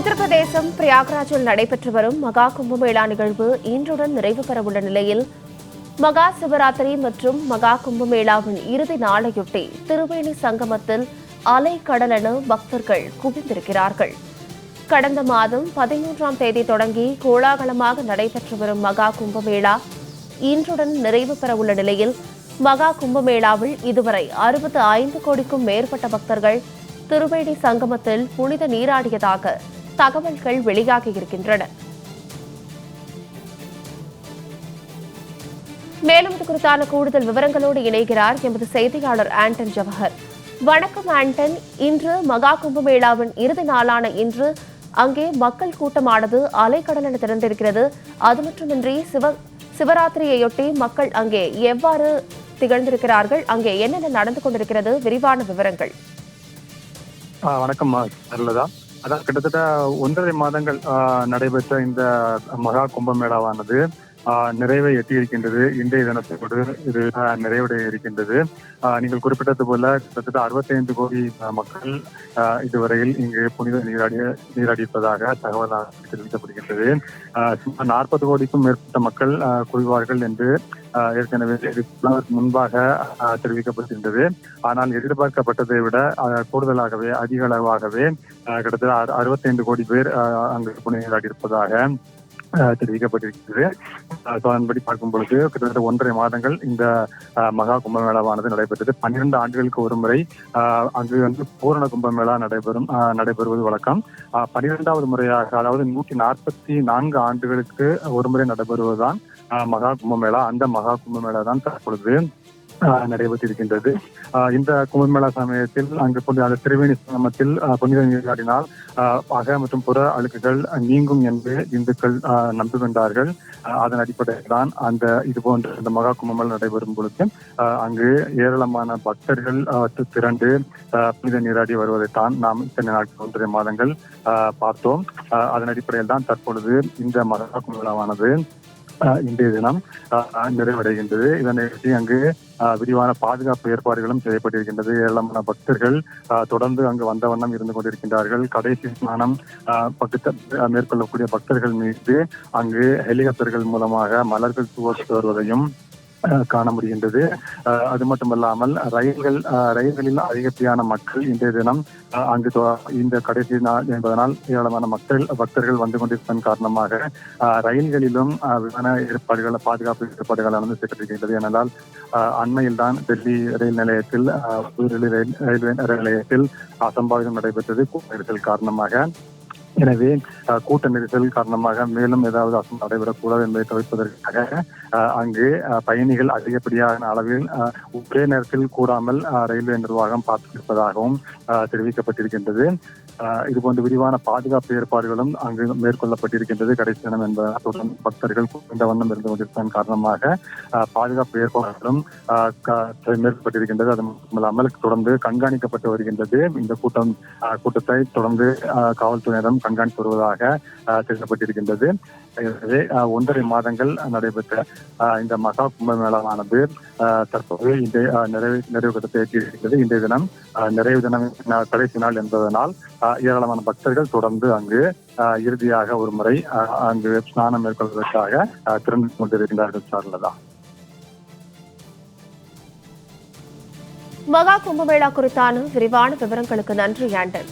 உத்தரப்பிரதேசம் பிரயாக்ராஜில் நடைபெற்று வரும் மகா கும்பமேளா நிகழ்வு இன்றுடன் நிறைவு பெறவுள்ள நிலையில் மகா சிவராத்திரி மற்றும் மகா கும்பமேளாவின் இறுதி நாளையொட்டி திருவேணி சங்கமத்தில் அலை கடலென பக்தர்கள் குவிந்திருக்கிறார்கள். கடந்த மாதம் பதிமூன்றாம் தேதி தொடங்கி கோலாகலமாக நடைபெற்று வரும் மகா கும்பமேளா இன்றுடன் நிறைவு பெறவுள்ள நிலையில் மகா கும்பமேளாவில் இதுவரை அறுபத்து ஐந்து கோடிக்கும் மேற்பட்ட பக்தர்கள் திருவேணி சங்கமத்தில் புனித நீராடியதாக தகவல்கள் வெளியாகியிருக்கின்றன மேலும் இது குறித்தான கூடுதல் விவரங்களோடு இணைகிறார் எமது செய்தியாளர் ஆண்டன் ஜவஹர். வணக்கம் ஆண்டன். இன்று மகா கும்பமேளாவின் இறுதி நாளான இன்று அங்கே மக்கள் கூட்டமானது அலைக்கடலென திறந்திருக்கிறது அது மட்டுமின்றி சிவ சிவராத்திரியையொட்டி மக்கள் அங்கே எவ்வாறு திகழ்ந்திருக்கிறார்கள்? அங்கே என்னென்ன நடந்து கொண்டிருக்கிறது? விரிவான விவரங்கள். வணக்கம் மா, அதான் கிட்டத்தட்ட ஒன்றரை மாதங்கள் நடைபெற்ற இந்த மகா கும்பமேளாவானது. நிறைவை எட்டியிருக்கின்றது இன்றைய தினத்தோடு இது நிறைவடைய இருக்கின்றது. நீங்கள் குறிப்பிட்டது போல கிட்டத்தட்ட 65 கோடி மக்கள் இதுவரையில் இங்கு புனித நீராடிய நீராடியிருப்பதாக தகவல் தெரிவிக்கப்படுகின்றது. சுமார் நாற்பது கோடிக்கும் மேற்பட்ட மக்கள் ஆ, என்று ஏற்கனவே முன்பாக தெரிவிக்கப்பட்டிருந்தது. ஆனால் எதிர்பார்க்கப்பட்டதை விட கூடுதலாகவே அதிக அளவாகவே கிட்டத்தட்ட அறுபத்தி ஐந்து கோடி பேர் அஹ், அங்கு நீராடி இருப்பதாக தெரிவிக்கப்பட்டிருக்கிறது. அஹ், அதன்படி பார்க்கும் பொழுது கிட்டத்தட்ட ஒன்றரை மாதங்கள் இந்த மகா கும்பமேளாவானது நடைபெற்றது. பன்னிரண்டு ஆண்டுகளுக்கு ஒரு முறை அங்கு வந்து பூரண கும்பமேளா நடைபெறும் அஹ், நடைபெறுவது வழக்கம். அஹ், பன்னிரெண்டாவது முறையாக அதாவது நூற்றி நாற்பத்தி நான்கு ஆண்டுகளுக்கு ஒரு முறை நடைபெறுவதுதான் மகா கும்பமேளா. அந்த மகா கும்பமேளா தான் தற்பொழுது நடைபெற்றிருக்கின்றது ஆஹ் இந்த கும்பமேளா சமயத்தில் அங்கு புனித அந்த திருவேணி சிரமத்தில் புனித நீராடினால் அக மற்றும் புற அழுக்குகள் நீங்கும் என்று இந்துக்கள் நம்புகின்றார்கள். அதன் அடிப்படையில் தான் அந்த இது போன்ற இந்த மகா கும்பமேளா நடைபெறும் பொழுது அங்கு ஏராளமான பக்தர்கள் திரண்டு புனித நீராடி வருவதைத்தான் நாம் இத்தனை நாட்கள் ஒன்றரை மாதங்கள் ஆஹ் பார்த்தோம். அதன் அடிப்படையில் தான் தற்பொழுது இந்த மகா கும்பமேளாவானது இன்றைய தினம் ஆஹ் நிறைவடைகின்றது இதனையொட்டி அங்கு விரிவான பாதுகாப்பு ஏற்பாடுகளும் செய்யப்பட்டிருக்கின்றது ஏராளமான பக்தர்கள் தொடர்ந்து அங்கு வந்த வண்ணம் இருந்து கொண்டிருக்கின்றார்கள் கடைசி ஸ்நானம் ஆஹ் பக்கத்து மேற்கொள்ளக்கூடிய பக்தர்கள் மீது அங்கு ஹெலிகாப்டர்கள் மூலமாக மலர்கள் தூவத்து வருவதையும் காண முடிகின்றது ஆஹ் அது மட்டுமல்லாமல் ரயில்கள் ஆஹ் ரயில்களில் அதிகப்படியான மக்கள் இன்றைய தினம் ஆஹ் அங்கு இந்த கடைசி நாள் என்பதனால் ஏராளமான மக்கள் பக்தர்கள் வந்து கொண்டிருப்பதன் காரணமாக ரயில்களிலும் ஆஹ் விமான ஏற்பாடுகள் பாதுகாப்பு ஏற்பாடுகளானது செய்யப்பட்டிருக்கின்றது ஏனென்றால் அண்மையில் தான் டெல்லி ரயில் நிலையத்தில் ஆஹ் ரயில் ரயில்வே ரயில் நிலையத்தில் அசம்பாவிதம் நடைபெற்றது. கூட்ட காரணமாக எனவே கூட்ட நெரிசல் காரணமாக மேலும் ஏதாவது அசம் நடைபெறக்கூடாது என்பதை தவிர்ப்பதற்காக அங்கு பயணிகள் அதிகப்படியான அளவில் ஒரே நேரத்தில் கூடாமல் ரயில்வே நிர்வாகம் பார்த்திருப்பதாகவும் இருப்பதாகவும் தெரிவிக்கப்பட்டிருக்கின்றது. இதுபோன்ற விரிவான பாதுகாப்பு ஏற்பாடுகளும் அங்கு மேற்கொள்ளப்பட்டிருக்கின்றது. கடைசி தினம் என்பதால் தொடர்ந்து பக்தர்கள் குறைந்த வண்ணம் இருந்து கொண்டிருப்பதன் காரணமாக பாதுகாப்பு ஏற்பாடுகளும் ஆஹ் மேற்கொள்ளப்பட்டிருக்கின்றது. அது மட்டுமல்லாமல் தொடர்ந்து கண்காணிக்கப்பட்டு வருகின்றது. இந்த கூட்டம் கூட்டத்தை தொடர்ந்து ஆஹ் காவல்துறையினரும் கண்காணித்து வருவதாக தெரிவிக்கப்பட்டிருக்கின்றது ஒன்றரை மாதங்கள் நடைபெற்ற இந்த மகா கும்பமேளமானது தற்போது இந்த நிறைவு நிறைவு கட்டத்தை எட்டியிருக்கிறது. இன்றைய தினம் நிறைவு தினம் கடைசி நாள் என்பதனால் ஏராளமான பக்தர்கள் தொடர்ந்து அங்கு இறுதியாக ஒரு முறை அங்கு ஸ்நானம் மேற்கொள்வதற்காக திறந்து கொண்டிருக்கின்றார்கள் சார்லதா. மகா கும்பமேளா குறித்தான விரிவான விவரங்களுக்கு நன்றி ஆண்டன்.